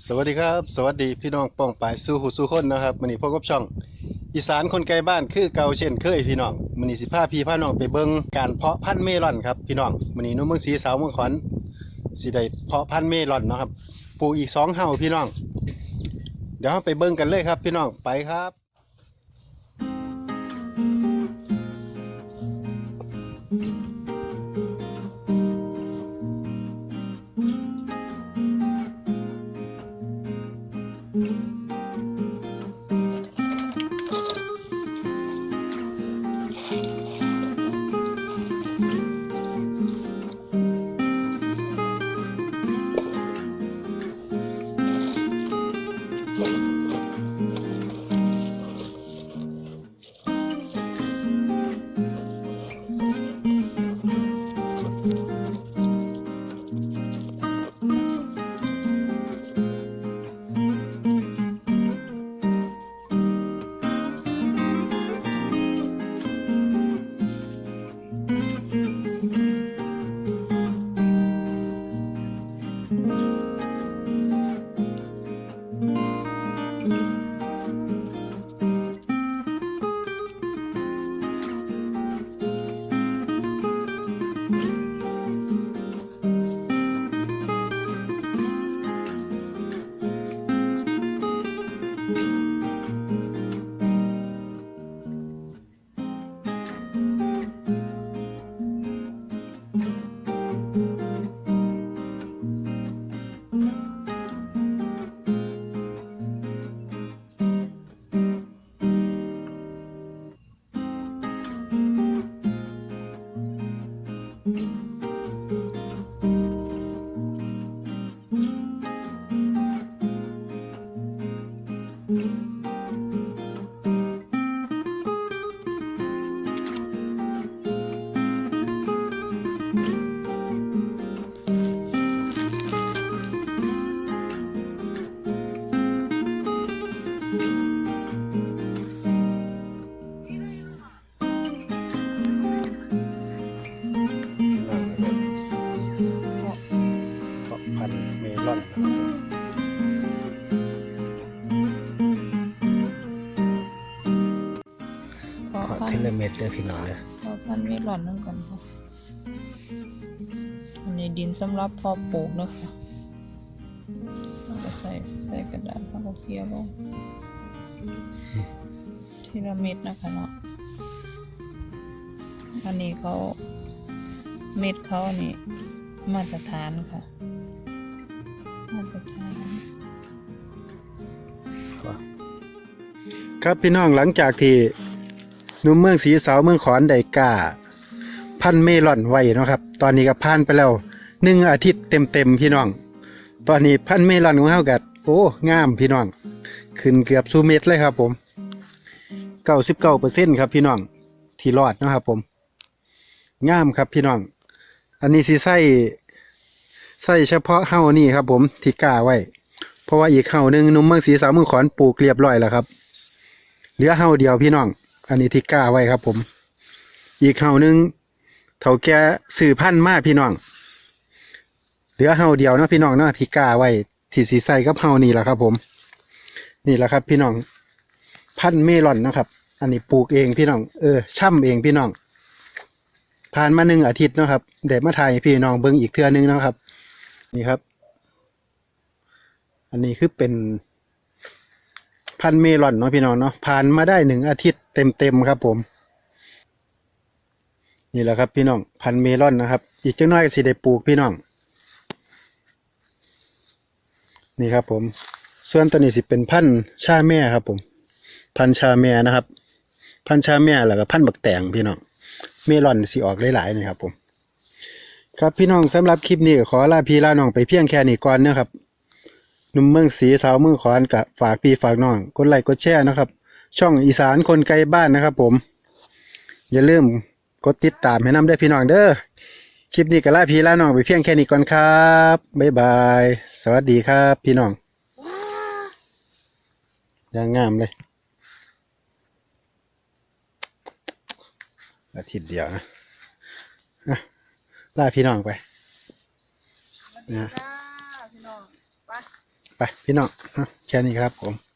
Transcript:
สวัสดีครับ สวัสดีพี่น้องป้องปายสู้หูสู้คนนะครับมันนี่พบกับช่อง อีสานคนไกลบ้านคือเก่าเช่นเคยพี่น้องมันนี่สิพาพี่พาน้องไปเบิ้งการเพาะพันธุ์เมลอนครับพี่น้องมันนี่นุ่มเมืองสีสาวเมืองขอนสีได้เพาะพันธุ์เมลอนเนาะครับปลูกอีกสองเฮาพี่น้อง เดี๋ยวเราไปเบิ้งกันเลยครับ พี่น้องไปครับ เเทเลเม็ดเลยพี่น้องเลยพอพันไม่หล่อนนั่งก่อนค่ะอันนี้ดินสำหรับเพอปลูกนะคะเราก็ใส่ใส่กระดาษแล้วก็เคลียร์ลงทีละเม็ดนะคะเนาะอันนี้เขาเม็ดเขาอันนี้มาตรฐานค่ะ มาตรฐานครับพี่น้องหลังจากที่ห นุ่มเมืองศรีสาวเมืองขอนได้กาพันเมลอนไว้นะครับ ตอนนี้ก็ผ่านไปแล้วหนึ่งอาทิตย์เต็มๆพี่น้อง ตอนนี้พันเมลอนของเฮากัดโอ้งามพี่น้อง ขึ้นเกือบสูเม็ดเลยครับผมเก้าสิบเก้าเปอร์เซ็นครับพี่น้อง ที่รอดนะครับผม งามครับพี่น้อง อันนี้สิใส่ใส่เฉพาะเฮานี่ครับผมที่กล้าไว้ เพราะว่าอีกเฮาหนึ่งหนุ่มเมืองศรีสาวเมืองขอนปลูกเรียบร้อยแล้วครับ เหลือเฮาเดียวพี่น้อง อันนี้ที่กล้าไว้ครับ ผม อีกเฮานึงเถาแก่สื่อพันธุ์มาพี่น้องเหลือเฮาเดียวนะพี่น้องเนาะที่กล้าไว้ที่สีใสกับเฮานี่แหละครับ ผม นี่แหละครับ พี่น้อง พันธุ์เมลอนนะครับ อันนี้ปลูกเองพี่น้องเออช่ำเองพี่น้องผ่านมาหนึ่งอาทิตย์นะครับเดี๋ยวมาถ่ายพี่น้องเบิ่งอีกเทื่อนึงนะครับ นี่ครับ อันนี้คือเป็น พันเมลอนเนาะพี่น้องเนาะผ่านมาได้หนึ่งอาทิตย์เต็มๆครับ ผม นี่แหละครับ พี่น้องพันเมลอนนะครับ อีกจังน้อยก็สิได้ปลูกพี่น้อง นี่ครับ ผม ส่วนตัวนี้สิเป็นพันชาแม่ครับ ผม พันชาแม่นะครับ พันชาแม่แล้วก็พันบักแตงพี่น้องเมลอนสิออกหลายๆนี่ครับผม ครับพี่น้องสำหรับคลิปนี้ขอลาพี่ลาน้องไปเพียงแค่นี้ก่อนเนะครับ หนุ่มเมืองศรีสาวเมืองขอนกับฝากพี่ฝากน้องกดไลค์กดแชร์นะครับ ช่องอีสานคนไกลบ้านนะครับ ผม อย่าลืมกดติดตามให้นำได้อพี่น้องเด้อคลิปนี้ก็ลาพี่ลาน้องไปเพียงแค่นี้ก่อนครับบ๊ายบาย สวัสดีครับ พี่น้องอย่างงามเลย อาทิตย์เดียวนะอะลาพี่น้องไปจ้าพี่น้องไปไป พี่น้องแค่นี้ครับผม